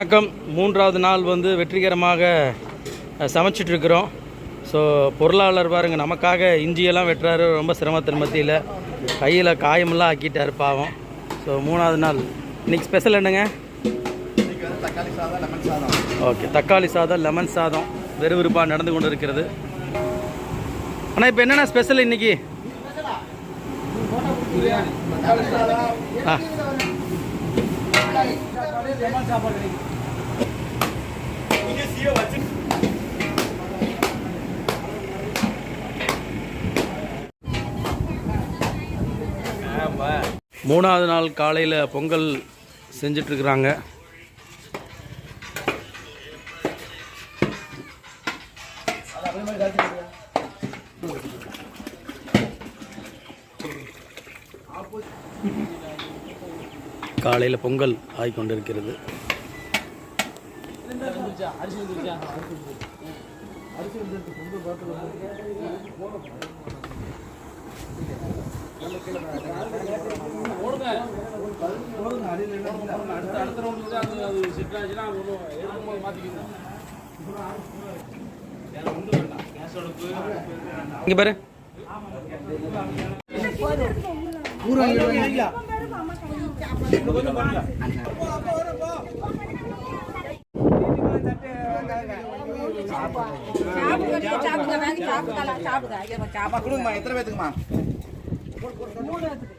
வணக்கம். மூன்றாவது நாள் வந்து வெற்றிகரமாக இருக்கிறோம் ஸோ பொருளாளர் பாருங்க நமக்காக இஞ்சியெல்லாம் வெட்டுறாரு. ரொம்ப சிரமத்தின் மத்தியில். கையில் காயமெல்லாம் ஆக்கிட்டார் பாவம். ஸோ மூணாவது நாள். இன்னைக்கு ஸ்பெஷல் என்னங்க? தக்காளி சாதம் லெமன் சாதம். ஓகே தக்காளி சாதம் லெமன் சாதம் வெறுவிறுப்பாக நடந்து கொண்டு இருக்கிறது ஆனால் இப்போ என்னென்ன ஸ்பெஷல் சாதம் ஆ. மூணாவது நாள் காலையில் பொங்கல் செஞ்சிட்ருக்குறாங்க. காலையில் பொங்கல் ஆகி கொண்டிருக்கிறது இங்கே பாரு. சாப்பிடுங்க சாப்பிடுங்க சாப்பிடுங்க எத்தனை பேத்துக்குமா மூணு பேத்துக்கு.